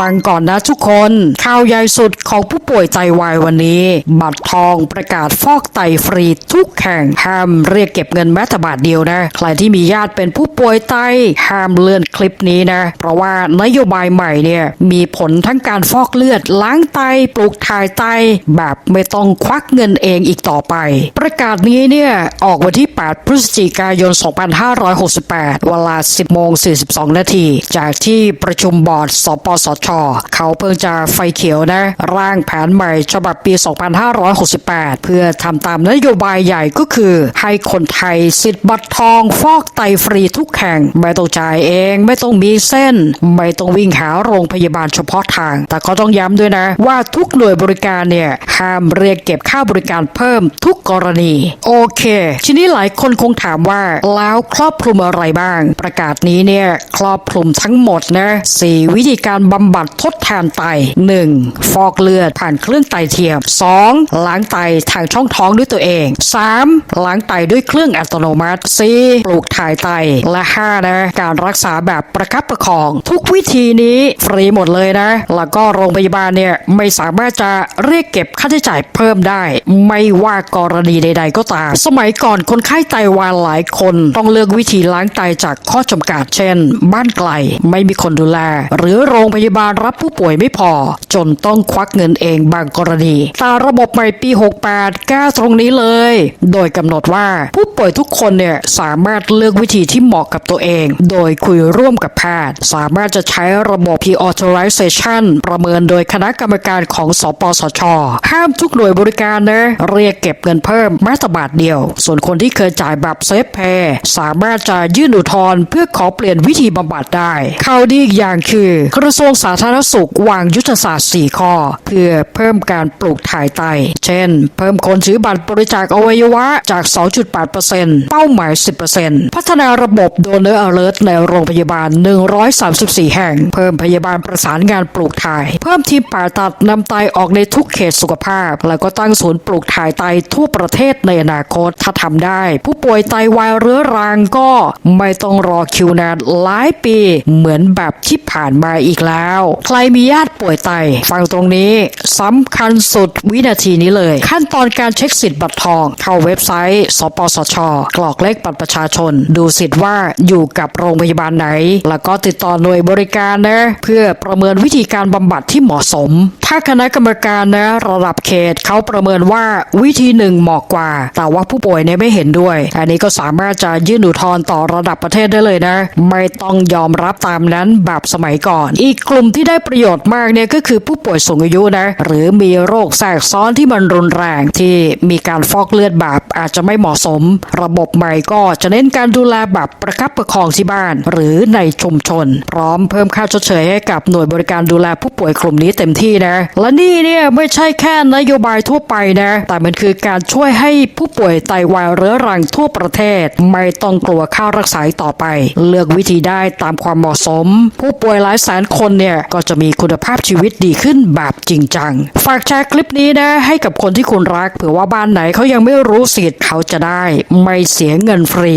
ฟังก่อนนะทุกคน ข่าวใหญ่สุดของผู้ป่วยไตวายวันนี้ บัตรทองประกาศฟอกไตฟรีทุกแห่งห้ามเรียกเก็บเงินแม้แต่บาทเดียวนะ ใครที่มีญาติเป็นผู้ป่วยไตห้ามเลื่อนคลิปนี้นะ เพราะว่านโยบายใหม่เนี่ยมีผลทั้งการฟอกเลือด ล้างไตปลูกถ่ายไต แบบไม่ต้องควักเงินเองอีกต่อไป ประกาศนี้เนี่ยออกวันที่ 8 พฤศจิกายน 2568 เวลา 10โมง42 นาที จากที่ประชุมบอร์ด สปสชเขาเพิ่งจะไฟเขียวนะ ร่างแผนใหม่ฉบับปี 2568 เพื่อทำตามนโยบายใหญ่ก็คือ ให้คนไทยสิทธิ์บัตรทองฟอกไตฟรีทุกแห่ง ไม่ต้องจ่ายเองไม่ต้องมีเส้น ไม่ต้องวิ่งหาโรงพยาบาลเฉพาะทาง แต่ก็ต้องย้ำด้วยนะ ว่าทุกหน่วยบริการเนี่ยห้ามเรียกเก็บค่าบริการเพิ่มทุกกรณี โอเค ทีนี้หลายคนคงถามว่าแล้วครอบคลุมอะไรบ้าง ประกาศนี้เนี่ยครอบคลุมทั้งหมดนะสี่วิธีการบำบัดทดแทนไต 1. ฟอกเลือดผ่านเครื่องไตเทียม 2. ล้างไตทางช่องท้องด้วยตัวเอง 3. ล้างไตด้วยเครื่องอัตโนมัติ 4. ปลูกถ่ายไต และ 5. นะ การรักษาแบบประคับประคอง ทุกวิธีนี้ฟรีหมดเลยนะ แล้วก็โรงพยาบาลเนี่ยไม่สามารถจะเรียกเก็บค่าใช้จ่ายเพิ่มได้ ไม่ว่ากรณีใด ๆ ก็ตาม สมัยก่อนคนไข้ไตวายหลายคนต้องเลือกวิธีล้างไตจากข้อจำกัด เช่น บ้านไกล ไม่มีคนดูแล หรือโรงพยาบาลรับผู้ป่วยไม่พอ จนต้องควักเงินเองบางกรณี ตาระบบใหม่ปี 68แก้ตรงนี้เลย โดยกำหนดว่าผู้ป่วยทุกคนเนี่ยสามารถเลือกวิธีที่เหมาะกับตัวเอง โดยคุยร่วมกับแพทย์ สามารถจะใช้ระบบ P-authorization ประเมินโดยคณะกรรมการของ สปสช ห้ามทุกหน่วยบริการนะ เรียกเก็บเงินเพิ่มแม้แต่บาทเดียว ส่วนคนที่เคยจ่ายแบบเซฟเพย์สามารถจะยื่นอุทธรณ์เพื่อขอเปลี่ยนวิธีบำบัดได้ข่าวดีอีกอย่างคือกระทรวงสาาธารณสุขวางยุทธศาสตร์ 4 ข้อ เพื่อเพิ่มการปลูกถ่ายไต เช่น เพิ่มคนถือบัตรบริจาคอวัยวะจาก 2.8%เป้าหมาย 10%พัฒนาระบบโดนเนอร์อเลิร์ในโรงพยาบาล 134 แห่ง เพิ่มพยาบาลประสานงานปลูกถ่าย เพิ่มทีมผ่าตัดนำไตออกในทุกเขตสุขภาพ แล้วก็ตั้งศูนย์ปลูกถ่ายไตทั่วประเทศในอนาคต ถ้าทำได้ ผู้ป่วยไตวายเรื้อรังก็ไม่ต้องรอคิวนานหลายปี เหมือนแบบที่ผ่านมาอีกแล้วใครมีญาติป่วยไต ฟังตรงนี้สำคัญสุดวินาทีนี้เลย ขั้นตอนการเช็คสิทธิ์บัตรทอง เข้าเว็บไซต์ สปสช กรอกเลขบัตรประชาชน ดูสิทธิ์ว่าอยู่กับโรงพยาบาลไหน แล้วก็ติดต่อหน่วยบริการนะ เพื่อประเมินวิธีการบำบัดที่เหมาะสม ถ้าคณะกรรมการนะระดับเขตเขาประเมินว่าวิธีหนึ่งเหมาะกว่า แต่ว่าผู้ป่วยเนี่ยไม่เห็นด้วย อันนี้ก็สามารถจะยื่นอุทธรณ์ต่อระดับประเทศได้เลยนะ ไม่ต้องยอมรับตามนั้นแบบสมัยก่อน อีกกลุ่มที่ได้ประโยชน์มากเนี่ยก็คือผู้ป่วยสูงอายุนะหรือมีโรคแทรกซ้อนที่มันรุนแรงที่มีการฟอกเลือดแบบอาจจะไม่เหมาะสม ระบบใหม่ก็จะเน้นการดูแลแบบประคับประคองที่บ้าน หรือในชุมชน พร้อมเพิ่มค่าชดเชยให้กับหน่วยบริการดูแลผู้ป่วยกลุ่มนี้เต็มที่นะ และนี่เนี่ยไม่ใช่แค่นโยบายทั่วไปนะ แต่มันคือการช่วยให้ผู้ป่วยไตวายเรื้อรังทั่วประเทศ ไม่ต้องกลัวค่ารักษาต่อไป เลือกวิธีได้ตามความเหมาะสม ผู้ป่วยหลายแสนคนเนี่ยก็จะมีคุณภาพชีวิตดีขึ้นแบบจริงจัง ฝากแชร์คลิปนี้นะให้กับคนที่คุณรักเผื่อว่าบ้านไหนเขายังไม่รู้สิทธิ์เขาจะได้ ไม่เสียเงินฟรี